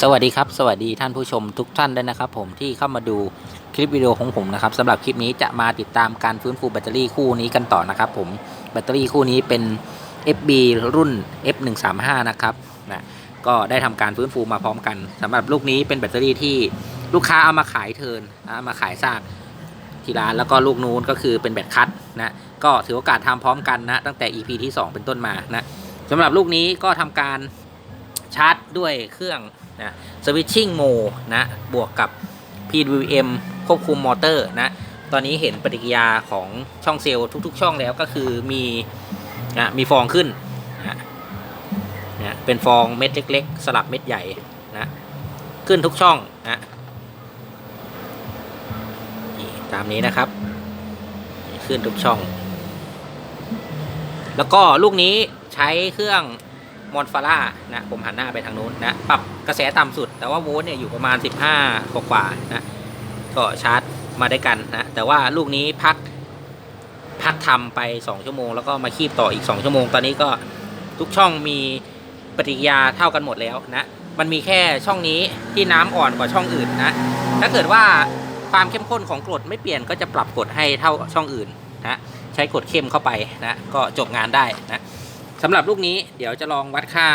สวัสดีครับ สวัสดีท่านผู้ชมทุกท่านด้วยนะครับ ผมที่เข้ามาดูคลิปวิดีโอของผมนะครับสำหรับคลิปนี้จะมาติดตามการฟื้นฟูแบตเตอรี่คู่นี้กันต่อนะครับ ผมแบตเตอรี่คู่นี้เป็น FB รุ่น F135 นะครับนะก็ได้ทำการฟื้นฟูมาพร้อมกันสำหรับลูกนี้เป็นแบตเตอรี่ที่ลูกค้าเอามาขายเทิร์นเอามาขายซากที่ร้านแล้วก็ลูกนู้นก็คือเป็นแบตคัตนะก็ถือโอกาสทำพร้อมกันนะตั้งแต่ EP ที่ 2 เป็นต้นมานะสำหรับลูกนี้ก็ทำการชาร์จด้วยเครื่อง นะสวิตชิ่งโมนะบวกกับ PWM ควบคุมมอเตอร์นะตอนนี้เห็นปฏิกิริยาของช่องเซลล์ทุก ๆ ช่องแล้วก็คือมีนะมีฟองขึ้นนะนะเป็นฟองเม็ดเล็ก ๆ สลับเม็ดใหญ่นะขึ้นทุกช่องนะตามนี้นะครับ ขึ้นทุกช่อง แล้วก็ลูกนี้ใช้เครื่อง มอนฟาร่านะผมหันหน้าไปทางนู้นนะปรับกระแสต่ำสุด แต่ว่าโวลต์เนี่ยอยู่ประมาณ 15กว่าๆนะก็ชาร์จมาได้กันนะแต่ว่าลูกนี้พักพักทำไป 2 ชั่วโมง แล้วก็มาคีบต่ออีก 2 ชั่วโมง ตอนนี้ก็ทุกช่องมีปฏิกิริยาเท่ากันหมดแล้วนะมันมีแค่ช่องนี้ที่น้ำอ่อนกว่าช่องอื่นนะถ้าเกิดว่าความเข้มข้นของกรดไม่เปลี่ยนก็จะปรับกรดให้เท่าช่องอื่นนะใช้กรดเข้มเข้าไปนะก็จบงานได้นะ สำหรับลูกนี้เดี๋ยวจะลองวัดค่า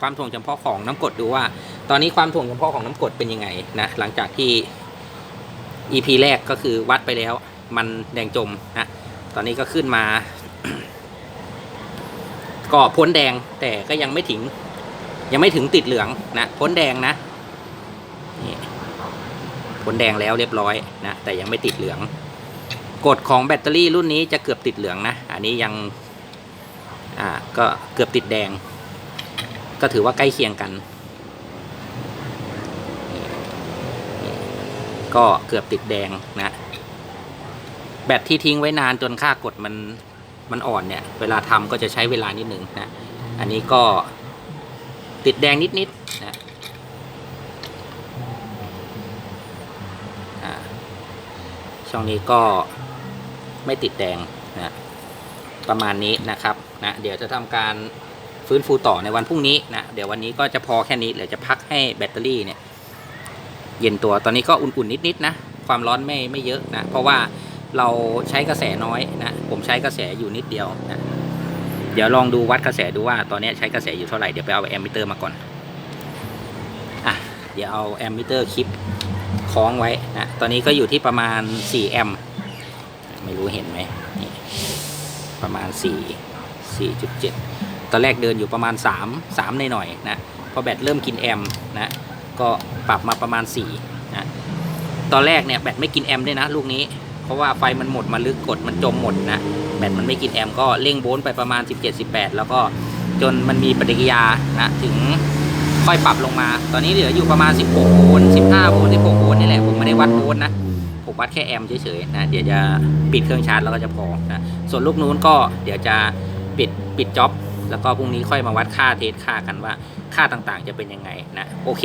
ความถ่วงจำเพาะของน้ำกรดดูว่า ตอนนี้ความถ่วงจำเพาะของน้ำกรดเป็นยังไงนะหลังจากที่ EP แรกก็คือวัดไปแล้ว มันแดงจมนะตอนนี้ก็ขึ้นมา ก็พ้นแดงแต่ก็ยังไม่ถึง ยังไม่ถึงติดเหลืองนะพ้นแดงนะนี่พ้นแดงแล้วเรียบร้อยนะแต่ยังไม่ติดเหลืองกฎของแบตเตอรี่รุ่นนี้จะเกือบติดเหลืองนะ อันนี้ยัง อ่าก็เกือบติดแดง ก็ถือว่าใกล้เคียงกัน ก็เกือบติดแดงนะ แบตที่ทิ้งไว้นานจนค่ากดมันมันอ่อนเนี่ย เวลาทำก็จะใช้เวลานิดหนึ่งนะ อันนี้ก็ติดแดงนิดๆนะช่องนี้ก็ไม่ติดแดงนะ ประมาณนี้นะครับนะเดี๋ยวจะทำการฟื้นฟูต่อในวันพรุ่งนี้นะเดี๋ยววันนี้ก็จะพอแค่นี้เดี๋ยวจะพักให้แบตเตอรี่เนี่ยเย็นตัวตอนนี้ก็อุ่นๆนิดๆนะความร้อนไม่ไม่เยอะนะเพราะว่าเราใช้กระแสน้อยนะผมใช้กระแสอยู่นิดเดียวนะเดี๋ยวลองดูวัดกระแสดูว่าตอนนี้ใช้กระแสอยู่เท่าไหร่เดี๋ยวไปเอาแอมมิเตอร์มาก่อนอะเดี๋ยวเอาแอมมิเตอร์คลิปคล้องไว้นะตอนนี้ก็อยู่ที่ประมาณ4แอมป์ไม่รู้เห็นไหมนี่ ประมาณ 4 4.7 ตอนแรกเดินอยู่ประมาณ 3 3ในหน่อยๆนะ พอแบตเริ่มกินแอมป์นะ ก็ปรับมาประมาณ4นะตอนแรกเนี่ยแบตไม่กินแอมป์ด้วยนะลูกนี้ เพราะว่าไฟมันหมดมาลึกกดมันจมหมดนะ แบตมันไม่กินแอมป์ก็เร่งโวลต์ไปประมาณ 17-18 แล้วก็จนมันมีปฏิกิริยานะถึงค่อยปรับลงมา ตอนนี้เหลืออยู่ประมาณ 16 โวลต์ 15 โวลต์ 16 โวลต์นี่แหละ ผมไม่ได้วัดโวลต์นะ ผมวัดแค่แอมเฉยๆนะเดี๋ยวจะปิดเครื่องชาร์จแล้วก็จะพอนะส่วนลูกนู้นก็เดี๋ยวจะปิดปิดจ็อบแล้วก็พรุ่งนี้ค่อยมาวัดค่าเทสค่ากันว่าค่าต่างๆ จะเป็นยังไงนะโอเค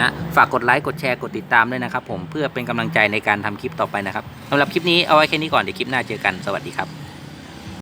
นะฝากกดไลค์กดแชร์กดติดตามด้วยนะครับผมเพื่อเป็นกำลังใจในการทำคลิปต่อไปนะครับสำหรับคลิปนี้เอาไว้แค่นี้ก่อนเดี๋ยวคลิปหน้าเจอกันสวัสดีครับ